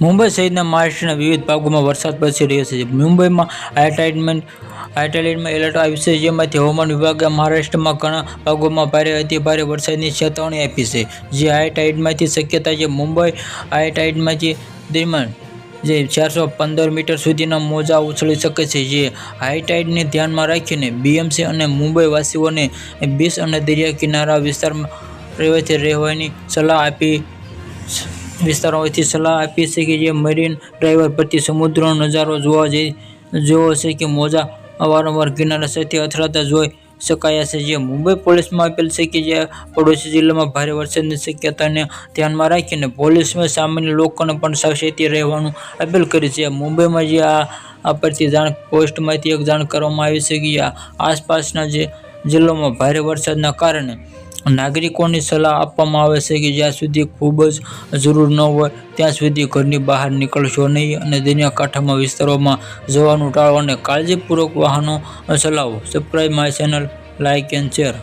મુંબઈ સહિતના મહારાષ્ટ્રના વિવિધ ભાગોમાં વરસાદ વરસી રહ્યો છે. મુંબઈમાં હાઈટાઇડમેન્ટ હાઈટાઇડમાં એલર્ટ આવ્યું છે. જેમાંથી હવામાન વિભાગે મહારાષ્ટ્રમાં ઘણા ભાગોમાં ભારે અતિભારે વરસાદની ચેતવણી આપી છે. જે હાઈટાઇડમાંથી શક્યતા છે મુંબઈ હાઈટાઇડમાંથી દરમિયાન જે ચારસો પંદર મીટર સુધીના મોજા ઉછળી શકે છે. જે હાઈટાઇડને ધ્યાનમાં રાખીને બીએમસી અને મુંબઈવાસીઓને બીચ અને દરિયા કિનારા વિસ્તારમાં રહેવાથી રહેવાની સલાહ આપી વિસ્તારોથી સલાહ આપી છે કે જે મરીન ડ્રાઈવર પરથી સમુદ્રનો નજારો જોવા જઈ, જોવો છે કે મોજા વારંવાર કિનારા સાથે અથડાતા જોઈ શકાયા છે. જે મુંબઈ પોલીસમાં આપેલ છે કે જે પડોશી જિલ્લામાં ભારે વરસાદની શક્યતાને ધ્યાનમાં રાખીને પોલીસમાં સામાન્ય લોકોને પણ સાવચેતી રહેવાનું અપીલ કરી છે. મુંબઈમાં જે આ પરથી જાણ, પોસ્ટમાંથી એક જાણ કરવામાં આવી છે કે આસપાસના જે જિલ્લામાં ભારે વરસાદના કારણે નાગરિકોની સલાહ આપવામાં આવે છે કે જ્યાં સુધી ખૂબ જ જરૂર ન હોય, ત્યાં સુધી ઘરની બહાર નીકળશો નહીં અને દરિયાકાંઠામાં વિસ્તારોમાં જવાનું ટાળો અને કાળજીપૂર્વક વાહનો ચલાવો. Subscribe my channel like and share